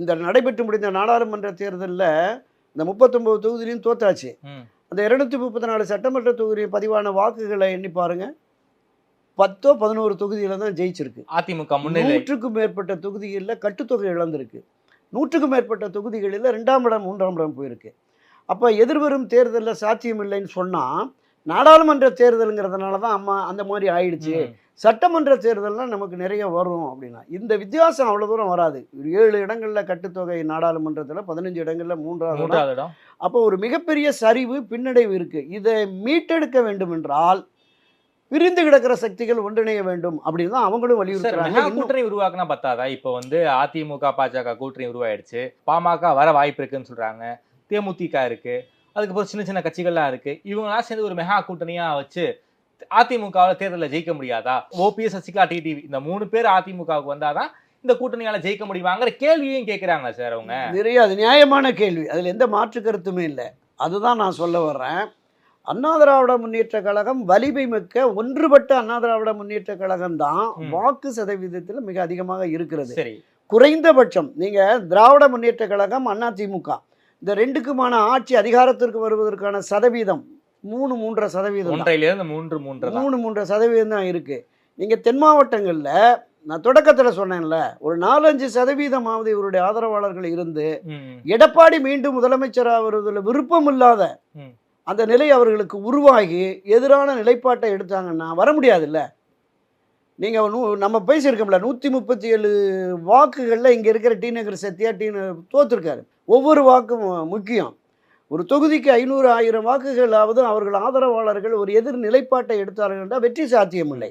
இந்த நடைபெற்று முடிந்த நாடாளுமன்ற தேர்தலில் இந்த முப்பத்தொன்பது தொகுதியிலையும் தோத்தாச்சு. அந்த இருநூத்தி முப்பத்தி நாலு சட்டமன்ற தொகுதி பதிவான வாக்குகளை எண்ணி பாருங்க. பத்தோ பதினோரு தொகுதியில தான் ஜெயிச்சிருக்கு. அதிமுக நூற்றுக்கும் மேற்பட்ட தொகுதிகளில் கட்டுத்தொகை இழந்திருக்கு. நூற்றுக்கும் மேற்பட்ட தொகுதிகளில் ரெண்டாம் இடம் மூன்றாம் இடம் போயிருக்கு. அப்போ எதிர்வரும் தேர்தலில் சாத்தியம் இல்லைன்னு சொன்னால் நாடாளுமன்ற தேர்தலுங்கிறதுனால தான் அம்மா அந்த மாதிரி ஆயிடுச்சு. சட்டமன்ற தேர்தல்லாம் நமக்கு நிறைய வரும் அப்படின்னா இந்த வித்தியாசம் அவ்வளோ தூரம் வராது. ஒரு ஏழு இடங்களில் கட்டுத்தொகை நாடாளுமன்றத்தில் பதினஞ்சு இடங்களில் மூன்றாவது இடம். அப்போ ஒரு மிகப்பெரிய சரிவு பின்னடைவு இருக்கு. இதை மீட்டெடுக்க வேண்டும் என்றால் பிரிந்து கிடக்கிற சக்திகள் ஒன்றிணைய வேண்டும் அப்படின்னு தான் அவங்களும் வலியுறுத்துறாங்க. கூட்டணி உருவாக்குனா பத்தாதா? இப்போ வந்து அதிமுக பாஜக கூட்டணி உருவாயிடுச்சு. பாமக வர வாய்ப்பு இருக்குன்னு சொல்றாங்க. தேமுதிக இருக்கு. அதுக்கப்புறம் சின்ன சின்ன கட்சிகள்லாம் இருக்கு. இவங்களாம் சேர்ந்து ஒரு மெகா கூட்டணியா வச்சு அதிமுகவில் தேர்தலில் ஜெயிக்க முடியாதா? ஓபிஎஸ் சசிகலா டிடிவி இந்த மூணு பேர் அதிமுகவுக்கு வந்தாதான் இந்த கூட்டணியால ஜெயிக்க முடியுமாங்கிற கேள்வியும் கேட்கறாங்க சார் அவங்க. நிறைய அது நியாயமான கேள்வி. அதில் எந்த மாற்று கருத்துமே இல்லை. அதுதான் நான் சொல்ல வர்றேன். அண்ணா திராவிட முன்னேற்ற கழகம் வலிமை மிக்க ஒன்றுபட்ட அண்ணா திராவிட முன்னேற்ற கழகம் தான். வாக்கு சதவீதத்தில் மிக அதிகமாக இருக்கிறது. சரி. குறைந்தபட்சம் நீங்க திராவிட முன்னேற்ற கழகம் அதிமுக இந்த ரெண்டுக்குமான ஆட்சி அதிகாரத்திற்கு வருவதற்கான சதவீதம் மூணு மூன்றரை சதவீதம் தான். ஒன்றையில இருந்து மூன்று மூன்று மூணு மூன்றரை சதவீதம் தான் இருக்கு நீங்க தென் மாவட்டங்கள்ல நான் தொடக்கத்துல சொன்னேன்ல ஒரு நாலஞ்சு சதவீதமாவது இவருடைய ஆதரவாளர்கள் இருந்து. எடப்பாடி மீண்டும் முதலமைச்சர் ஆவதில் விருப்பம் இல்லாத. அந்த நிலை அவர்களுக்கு உருவாகி எதிரான நிலைப்பாட்டை எடுத்தாங்கன்னா வர முடியாதுல்ல நீங்கள் நூ நம்ம பேசியிருக்கோம்ல நூற்றி முப்பத்தி ஏழு வாக்குகளில் இங்கே இருக்கிற டி நகர் சத்யா டி நகர் ஒவ்வொரு வாக்கும் முக்கியம். ஒரு தொகுதிக்கு ஐநூறு ஆயிரம் வாக்குகளாவது அவர்கள் ஆதரவாளர்கள் ஒரு எதிர் நிலைப்பாட்டை எடுத்தார்கள் என்றால் வெற்றி சாத்தியமில்லை.